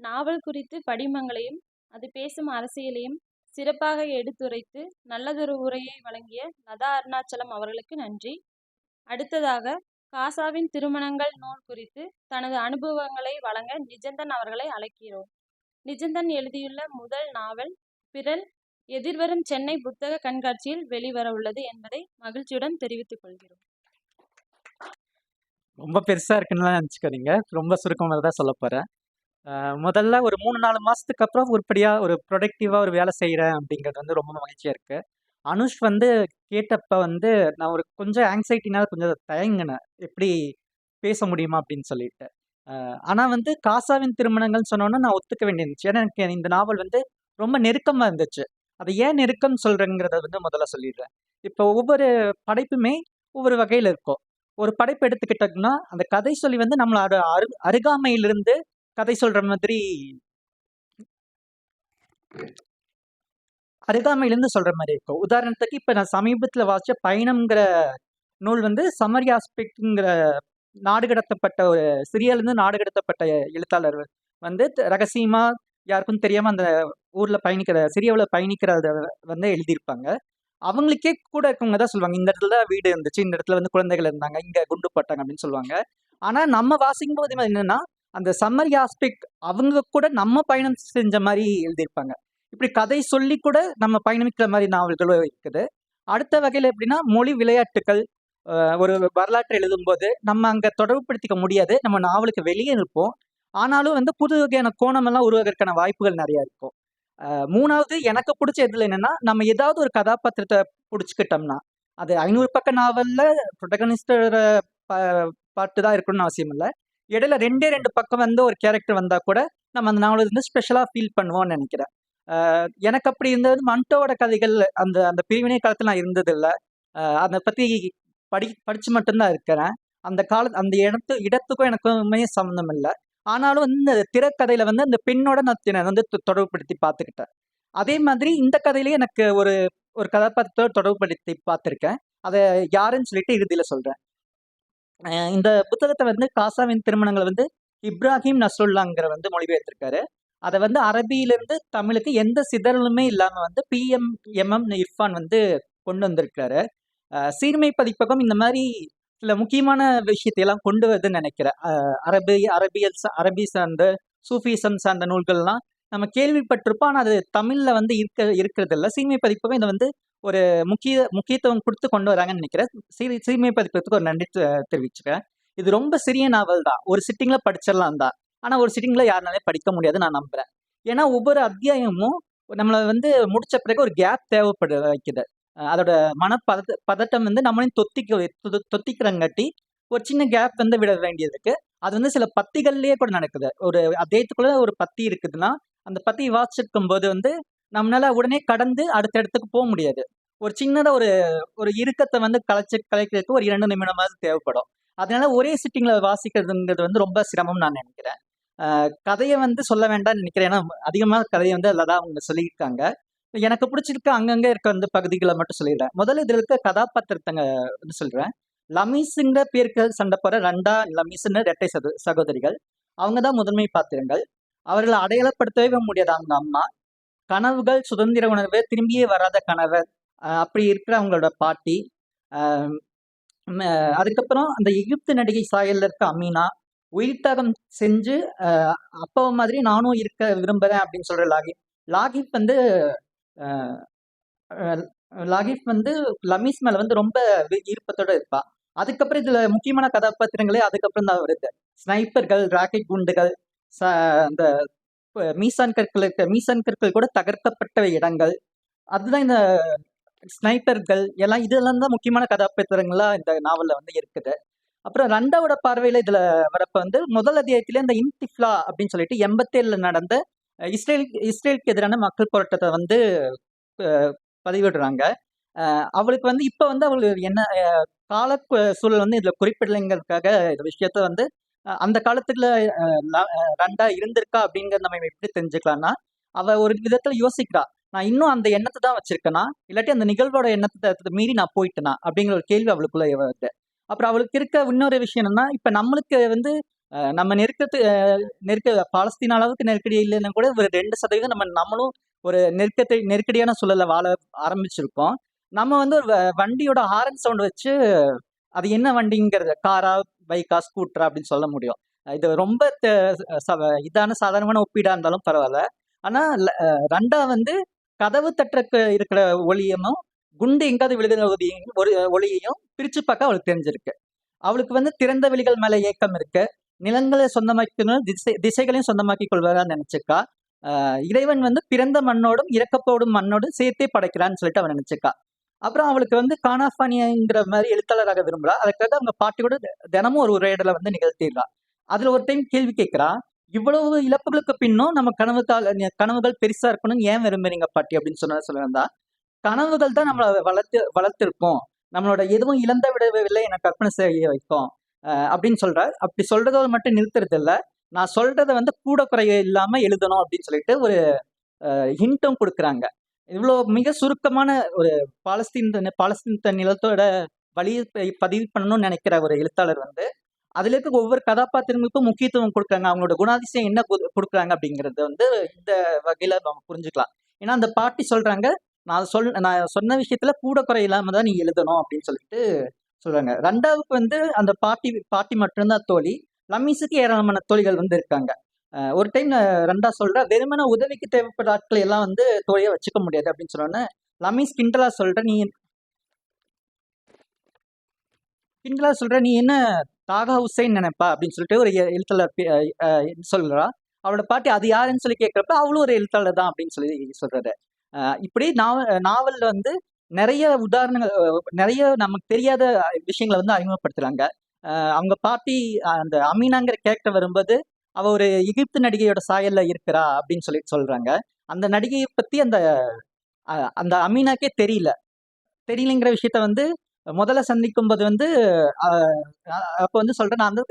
நாவல் குறித்து படிமங்களையும் அது பேசும் அரசியலையும் சிறப்பாக எடுத்துரைத்து நல்லதொரு உரையை வழங்கிய லதா அருணாச்சலம் அவர்களுக்கு நன்றி. அடுத்ததாக காசாவின் திருமணங்கள் நூல் குறித்து தனது அனுபவங்களை வழங்க நிஜந்தன் அவர்களை அழைக்கிறோம். நிஜந்தன் எழுதியுள்ள முதல் நாவல் பிறல் எதிர்வரும் சென்னை புத்தக கண்காட்சியில் வெளிவரவுள்ளது என்பதை மகிழ்ச்சியுடன் தெரிவித்துக் கொள்கிறோம். ரொம்ப பெருசா இருக்குன்னு நினச்சிக்காதீங்க. ரொம்ப சுருக்கமாக தான் சொல்ல போகிறேன் முதல்ல ஒரு மூணு நாலு மாதத்துக்கு அப்புறம் உருப்படியாக ஒரு ப்ரொடக்டிவாக ஒரு வேலை செய்கிறேன் அப்படிங்கிறது வந்து ரொம்ப மகிழ்ச்சியாக இருக்குது அனுஷ் வந்து கேட்டப்ப வந்து நான் ஒரு கொஞ்சம் ஆங்ஸைட்டினால் கொஞ்சம் தயங்கினேன். எப்படி பேச முடியுமா அப்படின்னு சொல்லிட்டு. ஆனால் வந்து காசாவின் திருமணங்கள்னு சொன்னோன்னே நான் ஒத்துக்க வேண்டியிருந்துச்சு. ஏன்னா எனக்கு இந்த நாவல் வந்து ரொம்ப நெருக்கமாக இருந்துச்சு. அதை ஏன் நெருக்கம் சொல்கிறேங்கிறத வந்து முதல்ல சொல்லிடுறேன். இப்போ ஒவ்வொரு படைப்புமே ஒவ்வொரு வகையில் இருக்கும். ஒரு படைப்பு எடுத்துக்கிட்டோம்னா அந்த கதை சொல்லி வந்து நம்மளோட அரு அருகாமையிலிருந்து கதை சொல்ற மாதிரி அருகாமையிலிருந்து சொல்ற மாதிரி இருக்கும். உதாரணத்துக்கு இப்ப நான் சமீபத்துல வாசிச்ச பயணம்ங்கிற நூல் வந்து சமரி ஆஸ்பெக்ட்ங்கிற நாடு கடத்தப்பட்ட ஒரு சிரியாலிருந்து நாடு கடத்தப்பட்ட எழுத்தாளர் வந்து ரகசியமா யாருக்கும் தெரியாம அந்த ஊர்ல பயணிக்கிற சிரியாவில் பயணிக்கிறத வந்து எழுதியிருப்பாங்க. அவங்களுக்கே கூட இருக்கவங்க தான் சொல்லுவாங்க இந்த இடத்துல தான் வீடு இருந்துச்சு இந்த இடத்துல வந்து குழந்தைகள் இருந்தாங்க இங்க குண்டு போட்டாங்க அப்படின்னு சொல்லுவாங்க. ஆனா நம்ம வாசிக்கும் போது என்னன்னா அந்த சம்மரி ஆஸ்பெக்ட் அவங்க கூட நம்ம பயணம் செஞ்ச மாதிரி எழுதியிருப்பாங்க. இப்படி கதை சொல்லி கூட நம்ம பயணமிக்கிற மாதிரி நாவல்களும் இருக்குது. அடுத்த வகையில் எப்படின்னா மொழி விளையாட்டுகள் ஒரு வரலாற்றை எழுதும்போது நம்ம அங்கே தொடர்புபடுத்திக்க முடியாது. நம்ம நாவலுக்கு வெளியே இருப்போம் ஆனாலும் வந்து புது வகையான கோணமெல்லாம் உருவாகிறதுக்கான வாய்ப்புகள் நிறையா இருக்கும். மூணாவது எனக்கு பிடிச்ச இதில் என்னென்னா நம்ம ஏதாவது ஒரு கதாபாத்திரத்தை பிடிச்சிக்கிட்டோம்னா அது ஐநூறு பக்க நாவல்ல ப்ரொட்டகனிஸ்டோட பாட்டு தான் இருக்கணும்னு அவசியம் இல்லை. இடையில ரெண்டே ரெண்டு பக்கம் வந்து ஒரு கேரக்டர் வந்தால் கூட நம்ம அந்த நாவல் ஸ்பெஷலாக ஃபீல் பண்ணுவோம்னு நினைக்கிறேன். எனக்கு அப்படி இருந்தது. மண்டோட கதைகள் அந்த அந்த பிரிவினை காலத்தில் நான் இருந்ததில்லை. அதை பற்றி படி படித்து மட்டும்தான் இருக்கிறேன். அந்த கால அந்த இடத்து இடத்துக்கும் எனக்குமே சம்மந்தம் இல்லை. ஆனாலும் வந்து இந்த திரைக்கதையில் வந்து அந்த பெண்ணோட நான் வந்து தொ- தொடர்புபடுத்தி பார்த்துக்கிட்டேன். அதே மாதிரி இந்த கதையிலேயே எனக்கு ஒரு ஒரு கதாபாத்திரத்தோட தொடர்புபடுத்தி பார்த்துருக்கேன். அதை யாருன்னு சொல்லிட்டு இறுதியில் சொல்கிறேன் இந்த புத்தகத்தை வந்து காசாவின் திருமணங்களை வந்து இப்ராஹிம் நஸ்ருல்லாங்கிற வந்து மொழிபெயர்த்திருக்காரு. அதை வந்து அரபியிலிருந்து தமிழுக்கு எந்த சிதறலுமே இல்லாம வந்து பிஎம் எம்எம் இர்ஃபான் வந்து கொண்டு வந்திருக்காரு. சீர்மை பதிப்பகம் இந்த மாதிரி சில முக்கியமான விஷயத்தையெல்லாம் கொண்டு வருதுன்னு நினைக்கிறேன். அரபி அரபியல் அரபி சார்ந்த சூஃபிசம் சார்ந்த நூல்கள்லாம் நம்ம கேள்விப்பட்டிருப்போம். ஆனால் அது தமிழ்ல வந்து இருக்க இருக்கிறது இல்லை சீர்மை பதிப்பகம் இதை வந்து ஒரு முக்கிய முக்கியத்துவம் கொடுத்து கொண்டு வராங்கன்னு நினைக்கிறேன். சீ சீமை பதிப்பத்துக்கு ஒரு நன்றி தெ- தெரிவிச்சுக்கிறேன். இது ரொம்ப சிறிய நாவல் தான். ஒரு சிட்டிங்கில் படிச்சிடலாம் தான். ஆனால் ஒரு சிட்டிங்கில் யாருனாலே படிக்க முடியாது நான் நம்புகிறேன் ஏன்னா ஒவ்வொரு அத்தியாயமும் நம்மளை வந்து முடிச்ச பிறகு ஒரு கேப் தேவைப்படு வைக்குது. அதோட மன பத பதட்டம் வந்து நம்மளையும் தொத்திக்க தொ- தொத்திக்கிறங்காட்டி ஒரு சின்ன கேப் வந்து விட வேண்டியது இருக்கு அது வந்து சில பத்திகள்லயே கூட நடக்குது. ஒரு அத்தியாயத்துக்குள்ள ஒரு பத்தி இருக்குதுன்னா அந்த பத்தி வாசிச்சிருக்கும் போது வந்து நம்மளால உடனே கடந்து அடுத்த இடத்துக்கு போக முடியாது. ஒரு சின்னதாக ஒரு ஒரு இறுக்கத்தை வந்து கலைச்சு கலைக்கிறதுக்கு ஒரு இரண்டு நிமிடமாவது தேவைப்படும். அதனால ஒரே சிட்டிங்கில் வாசிக்கிறதுங்கிறது வந்து ரொம்ப சிரமம் நான் நினைக்கிறேன். கதையை வந்து சொல்ல வேண்டாம்னு நினைக்கிறேன். ஏன்னா அதிகமாக கதையை வந்து அதில் தான் அவங்க சொல்லியிருக்காங்க. எனக்கு பிடிச்சிருக்க அங்கங்கே இருக்க வந்து பகுதிகளை மட்டும் சொல்லிடுறேன். முதல்ல இதில் இருக்க கதாபாத்திரத்தங்க வந்து சொல்கிறேன் லமீஸுங்கிற பேருக்கு சண்டை போகிற ரெண்டா லமீஸ்னு ரெட்டை சகோ சகோதரிகள். அவங்க தான் முதன்மை பாத்திரங்கள். அவர்களை அடையாளப்படுத்தவே முடியாது அவங்க அம்மா. கனவுகள் சுதந்திர உணர்வு திரும்பியே வராத கணவர் அப்படி இருக்கிற அவங்களோட பாட்டி. அதுக்கப்புறம் அந்த எகிப்து நடிகை சாயல்ல இருக்க அமீனா உயிர்த்தகம் செஞ்சு அப்போ மாதிரி நானும் இருக்க விரும்புறேன் அப்படின்னு சொல்ற லாகிப் லாகிப் வந்து லாகிப் வந்து லமீஸ் மேல வந்து ரொம்ப வி- ஈர்ப்பத்தோட இருப்பா. அதுக்கப்புறம் இதுல முக்கியமான கதாபாத்திரங்களே அதுக்கப்புறம் தான் வருது. ஸ்னைப்பர்கள் ராக்கெட் குண்டுகள் ச- அந்த மீசான் கற்கள் இருக்க மீசான் கற்கள் கூட தகர்க்கப்பட்ட இடங்கள். அதுதான் இந்த ஸ்னைப்பர்கள் எல்லாம் இதெல்லாம் தான் முக்கியமான கதாபாத்திரங்களா இந்த நாவலில் வந்து இருக்குது. அப்புறம் ரெண்டாவோட பார்வையில் இதில் வரப்ப வந்து முதல் அத்தியாயத்திலே இந்த இன்டிஃப்லா அப்படின்னு சொல்லிட்டு எண்பத்தேழில் நடந்த இஸ்ரேல் இஸ்ரேலுக்கு எதிரான மக்கள் போராட்டத்தை வந்து பதிவிடுறாங்க. அவளுக்கு வந்து இப்போ வந்து அவளுக்கு என்ன கால சூழல் வந்து இதில் குறிப்பிடலைங்கிறதுக்காக இந்த விஷயத்த வந்து அந்த காலத்துல நண்டா இருந்திருக்கா அப்படிங்கிறத நம்ம எப்படி தெரிஞ்சுக்கலாம்னா அவ ஒரு விதத்துல யோசிக்கிறா. நான் இன்னும் அந்த எண்ணத்தை தான் வச்சிருக்கேனா? இல்லாட்டி அந்த நிகழ்வோட எண்ணத்தை மீறி நான் போயிட்டேனா? அப்படிங்கிற ஒரு கேள்வி அவளுக்குள்ள வருது. அப்புறம் அவளுக்கு இருக்க இன்னொரு விஷயம் என்னன்னா இப்ப நம்மளுக்கு வந்து நம்ம நெருக்கத்து நெருக்க பாலஸ்தீன அளவுக்கு நெருக்கடி இல்லைன்னா கூட ஒரு ரெண்டு சதவீதம் நம்ம நம்மளும் ஒரு நெருக்கத்தை நெருக்கடியான சூழல்ல வாழ ஆரம்பிச்சிருக்கோம். நம்ம வந்து ஒரு வ- வண்டியோட ஹாரன் சவுண்ட் வச்சு அது என்ன வண்டிங்கிறது காரா பைக்கா ஸ்கூட்டரா அப்படின்னு சொல்ல முடியும். இது ரொம்ப இதான சாதாரணமான ஒப்பீடா இருந்தாலும் பரவாயில்ல. ஆனா ரெண்டா வந்து கதவு தட்டுறக்கு இருக்கிற ஒளியமும் குண்டு எங்காவது விழுகிற ஒளியையும் ஒரு ஒளியையும் பிரிச்சு பார்க்க அவளுக்கு தெரிஞ்சிருக்கு. அவளுக்கு வந்து திறந்த வெளிகள் மேல ஏக்கம் இருக்கு. நிலங்களை சொந்தமாக்கணும் திசை திசைகளையும் சொந்தமாக்கி கொள்வதா நினைச்சுக்கா இறைவன் வந்து பிறந்த மண்ணோடும் இறக்கப்போடும் மண்ணோடும் சேர்த்தே படைக்கிறான்னு சொல்லிட்டு அவன் நினைச்சுக்கா அப்புறம் அவளுக்கு வந்து கானாஃபானியாங்கிற மாதிரி எழுத்தாளராக விரும்புறா. அதுக்காக அவங்க பாட்டி கூட தினமும் ஒரு உரையாடலை வந்து நிகழ்த்திடுறா. அதுல ஒரு டைம் கேள்வி கேட்கிறா இவ்வளவு இழப்புகளுக்கு பின்னும் நம்ம கனவு கனவுகள் பெருசா இருக்கணும்னு ஏன் விரும்புறீங்க பாட்டி அப்படின்னு சொன்ன சொல்லியிருந்தா. கனவுகள் தான் நம்மளை வளர்த்து வளர்த்திருக்கும். நம்மளோட எதுவும் இழந்த விடவில்லை என கற்பனை செய்ய வைக்கும். அப்படின்னு சொல்றாரு. அப்படி சொல்றதோட மட்டும் நிறுத்துறது இல்லை நான் சொல்றதை வந்து கூட குறைய இல்லாம எழுதணும் அப்படின்னு சொல்லிட்டு ஒரு ஹிண்ட்டும் கொடுக்குறாங்க. இவ்வளோ மிக சுருக்கமான ஒரு பாலஸ்தீன் பாலஸ்தீன் நிலத்தோட வழியை பதிவு பண்ணணும்னு நினைக்கிற ஒரு எழுத்தாளர் வந்து அதுல இருக்க ஒவ்வொரு கதாபாத்திரங்களுக்கும் முக்கியத்துவம் கொடுக்குறாங்க அவங்களோட குணாதிசயம் என்ன கொடுக்குறாங்க அப்படிங்கறது வந்து இந்த வகையில நம்ம புரிஞ்சுக்கலாம். ஏன்னா அந்த பாட்டி சொல்றாங்க. நான் சொல் நான் சொன்ன விஷயத்துல கூட குறை இல்லாம தான் நீ எழுதணும் அப்படின்னு சொல்லிட்டு சொல்றாங்க. ரெண்டாவுக்கு வந்து அந்த பாட்டி பாட்டி மட்டும்தான் தோழி. லம்மீஸுக்கு ஏராளமான தோழிகள் வந்து இருக்காங்க. ஒரு டைம் ரெண்டா சொல்கிறேன் வெறுமன உதவிக்கு தேவைப்படுற ஆட்களை எல்லாம் வந்து தோழியா வச்சுக்க முடியாது அப்படின்னு சொன்னோன்னே லமீஸ் கிண்டலா சொல்ற நீ கிண்டலா சொல்ற நீ என்ன தாகா ஹுசைன் நினைப்பா? அப்படின்னு சொல்லிட்டு ஒரு எ- எழுத்தாளர் சொல்கிறா சொல்றா. அவளோட பாட்டி அது யாருன்னு சொல்லி கேட்கறப்ப அவளும் ஒரு எழுத்தாளர் தான் அப்படின்னு சொல்லி சொல்றாரு. இப்படி நாவ நாவலில் வந்து நிறைய உதாரணங்கள் நிறைய நமக்கு தெரியாத விஷயங்களை வந்து அறிமுகப்படுத்துறாங்க. அவங்க பாட்டி அந்த அமீனாங்கிற கேரக்டர் வரும்போது அவ ஒரு எகிப்து நடிகையோட சாயல்ல இருக்கிறா அப்படின்னு சொல்லிட்டு சொல்றாங்க. அந்த நடிகையை பத்தி அந்த அந்த அமீனாக்கே தெரியல. தெரியலங்கிற விஷயத்த வந்து முதல்ல சந்திக்கும் போது வந்து அப்போ அப்ப வந்து சொல்றேன். நான் வந்து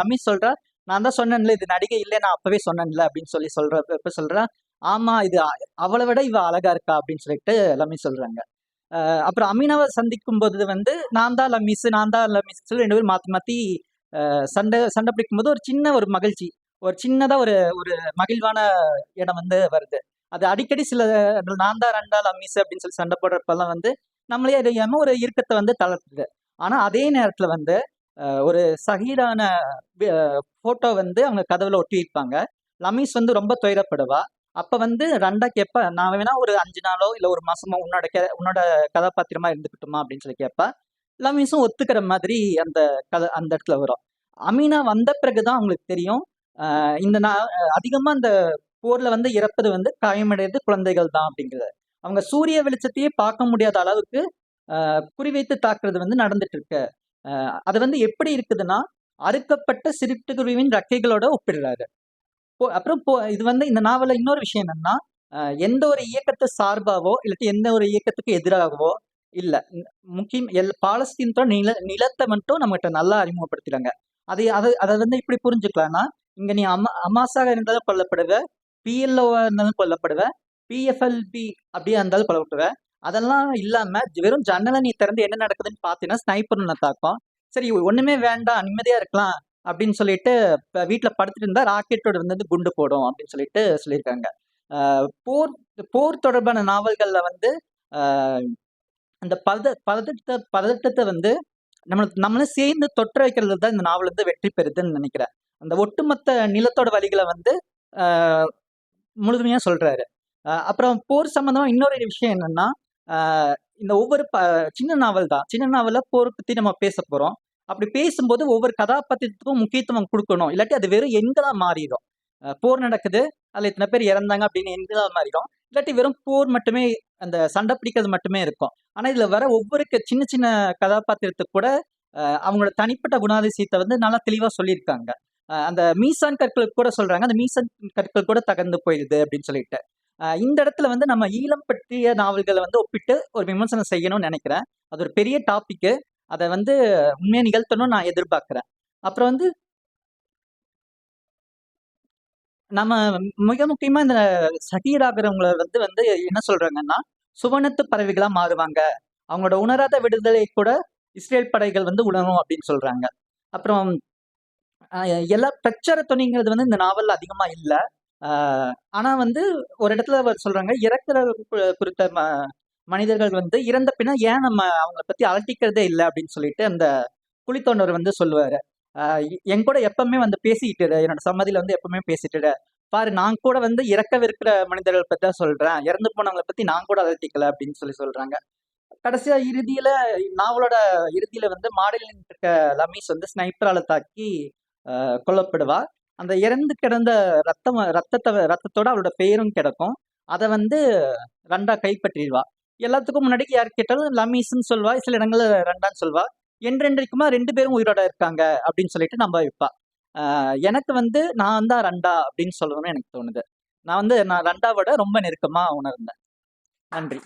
ரமீஷ் சொல்கிறேன் நான் தான் சொன்னேன்ல இது நடிகை இல்லை நான் அப்பவே சொன்னேன்ல அப்படின்னு சொல்லி சொல்ற இப்ப சொல்றேன் ஆமா இது அவளை விட இவ அழகா இருக்கா அப்படின்னு சொல்லிட்டு லமீஸ் சொல்றாங்க. அப்புறம் அமீனாவை சந்திக்கும் போது வந்து நான் தான் லமீஸ் நான் தான் லமீஸ் சொல்லி ரெண்டு பேரும் மாத்தி மாத்தி சண்டை சண்டை பிடிக்கும் போது ஒரு சின்ன ஒரு மகிழ்ச்சி. ஒரு சின்னதா ஒரு ஒரு மகிழ்வான இடம் வந்து வருது. அது அடிக்கடி சில நான் தான் ரெண்டா அம்மிஸ் அப்படின்னு சொல்லி சண்டை போடுறப்பெல்லாம் வந்து நம்மளே அறியாம ஒரு இறுக்கத்தை வந்து தளர்த்துது. ஆனா அதே நேரத்துல வந்து ஒரு சகிடான போட்டோ வந்து அவங்க கதவுல ஒட்டி இருப்பாங்க லமீஸ் வந்து ரொம்ப துயரப்படுவா. அப்ப வந்து ரெண்டா கேட்பா நான் வேணா ஒரு அஞ்சு நாளோ இல்ல ஒரு மாசமோ உன்னோட கே உன்னோட கதாபாத்திரமா இருந்துக்கிட்டுமா அப்படின்னு சொல்லி கேட்பா லமீஸும் ஒத்துக்கிற மாதிரி அந்த கதை அந்த இடத்துல வரும். அமீனா வந்த பிறகுதான் அவங்களுக்கு தெரியும். இந்த நான் அதிகமாக அந்த போர்ல வந்து இறப்பது வந்து காயமடைகிறது குழந்தைகள் தான் அப்படிங்கிறது. அவங்க சூரிய வெளிச்சத்தையே பார்க்க முடியாத அளவுக்கு ஆஹ் குறிவைத்து தாக்குறது வந்து நடந்துட்டு இருக்கு ஆஹ் அது வந்து எப்படி இருக்குதுன்னா அறுக்கப்பட்ட சிறுட்டுக்குருவின் ரெக்கைகளோட ஒப்பிடுறாரு. போ அப்புறம் போ இது வந்து இந்த நாவல இன்னொரு விஷயம் என்னன்னா எந்த ஒரு இயக்கத்தை சார்பாவோ இல்லாட்டி எந்த ஒரு இயக்கத்துக்கு எதிராகவோ இல்லை முக்கியம் எல் பாலஸ்தீன்தோட நில நிலத்தை மட்டும் நம்மகிட்ட நல்லா அறிமுகப்படுத்துறாங்க அதை அதை அதை வந்து இப்படி புரிஞ்சுக்கலாம்னா இங்க நீ அமா அமாசாக இருந்தாலும் கொல்லப்படுவ பிஎல்ஓ இருந்தாலும் கொல்லப்படுவ பிஎஃப்எல்பி அப்படியே இருந்தாலும் கொல்லப்படுவ. அதெல்லாம் இல்லாம வெறும் ஜன்னலை நீ திறந்து என்ன நடக்குதுன்னு பார்த்தீங்கன்னா ஸ்னைப்பர் உன்னை தாக்கும். சரி ஒண்ணுமே வேண்டாம் நிம்மதியா இருக்கலாம் அப்படின்னு சொல்லிட்டு வீட்டில் படுத்துட்டு இருந்தா ராக்கெட்டோட வந்து குண்டு போடும் அப்படின்னு சொல்லிட்டு சொல்லியிருக்காங்க. போர் போர் தொடர்பான நாவல்கள்ல வந்து அந்த பத பதட்டத்தை பதட்டத்தை வந்து நம்மளுக்கு நம்மளும் சேர்ந்து தொற்று வைக்கிறது தான் இந்த நாவல் வந்து வெற்றி பெறுதுன்னு நினைக்கிறேன். அந்த ஒட்டுமொத்த நிலத்தோட வழிகளை வந்து முழுமையாக சொல்கிறாரு அப்புறம் போர் சம்மந்தமாக இன்னொரு விஷயம் என்னென்னா இந்த ஒவ்வொரு ப சின்ன நாவல் தான். சின்ன நாவலில் போர் பற்றி நம்ம பேச போகிறோம் அப்படி பேசும்போது ஒவ்வொரு கதாபாத்திரத்துக்கும் முக்கியத்துவம் கொடுக்கணும். இல்லாட்டி அது வெறும் எண்களாக மாறிடும். போர் நடக்குது. அதில் இத்தனை பேர் இறந்தாங்க அப்படின்னு எண்களாக மாறிடும். இல்லாட்டி வெறும் போர் மட்டுமே அந்த சண்டை பிடிக்கிறது மட்டுமே இருக்கும். ஆனால் இதில் வர ஒவ்வொரு சின்ன சின்ன கதாபாத்திரத்துக்கு கூட அவங்களோட தனிப்பட்ட குணாதிசயத்தை வந்து நல்லா தெளிவாக சொல்லியிருக்காங்க. அந்த மீசான் கற்களுக்கு கூட சொல்றாங்க. அந்த மீசான் கற்கள் கூட தகர்ந்து போயிடுது அப்படின்னு சொல்லிட்டு. இந்த இடத்துல வந்து நம்ம ஈழம் பற்றிய நாவல்களை வந்து ஒப்பிட்டு ஒரு விமர்சனம் செய்யணும்னு நினைக்கிறேன். அது ஒரு பெரிய டாபிக் அதை வந்து உண்மையா நிகழ்த்தணும்னு நான் எதிர்பார்க்கிறேன். அப்புறம் வந்து நம்ம மிக முக்கியமா இந்த சகிராகிறவங்கள வந்து வந்து என்ன சொல்றாங்கன்னா சுவனத்து பறவைகளா மாறுவாங்க. அவங்களோட உணராத விடுதலை கூட இஸ்ரேல் படைகள் வந்து உணரும் அப்படின்னு சொல்றாங்க. அப்புறம் எல்லா பிரச்சார துணிங்கிறது வந்து இந்த நாவல்ல அதிகமா இல்ல. ஆனால் ஆனா வந்து ஒரு இடத்துல அவர் சொல்றாங்க இறக்குற குறித்த ம- மனிதர்கள் வந்து இறந்த பின்னா ஏன் நம்ம அவங்கள பத்தி அலட்டிக்கிறதே இல்லை அப்படின்னு சொல்லிட்டு அந்த குளித்தோண்டர் வந்து சொல்லுவாரு. ஆஹ் என் கூட எப்பவுமே வந்து பேசிக்கிட்டு என்னோட சம்மதியில வந்து எப்பவுமே பேசிட்டு பாரு நான் கூட வந்து இறக்கவிருக்கிற மனிதர்கள் பத்தி தான் சொல்றேன். இறந்து போனவங்களை பத்தி நான் கூட அலட்டிக்கல அப்படின்னு சொல்லி சொல்றாங்க. கடைசியா இறுதியில நாவலோட இறுதியில வந்து மாடலிங் இருக்க லமீஸ் வந்து ஸ்னைப்பரால தாக்கி கொல்லப்படுவா அந்த இறந்து கிடந்த ரத்தம் ரத்தத்தை ரத்தத்தோட அவளோட பெயரும் கிடக்கும். அதை வந்து ரெண்டா கைப்பற்றிடுவா எல்லாத்துக்கும் முன்னாடி யார் கேட்டாலும் லமீஸ்ன்னு சொல்வா சில இடங்கள்ல ரெண்டான்னு சொல்வா என்றென்றைக்குமா ரெண்டு பேரும் உயிரோட இருக்காங்க அப்படின்னு சொல்லிட்டு நம்ப வைப்பா எனக்கு வந்து நான் தான் ரெண்டா அப்படின்னு சொல்லணும்னு எனக்கு தோணுது. நான் வந்து நான் ரெண்டாவோட ரொம்ப நெருக்கமாக உணர்ந்தேன். நன்றி.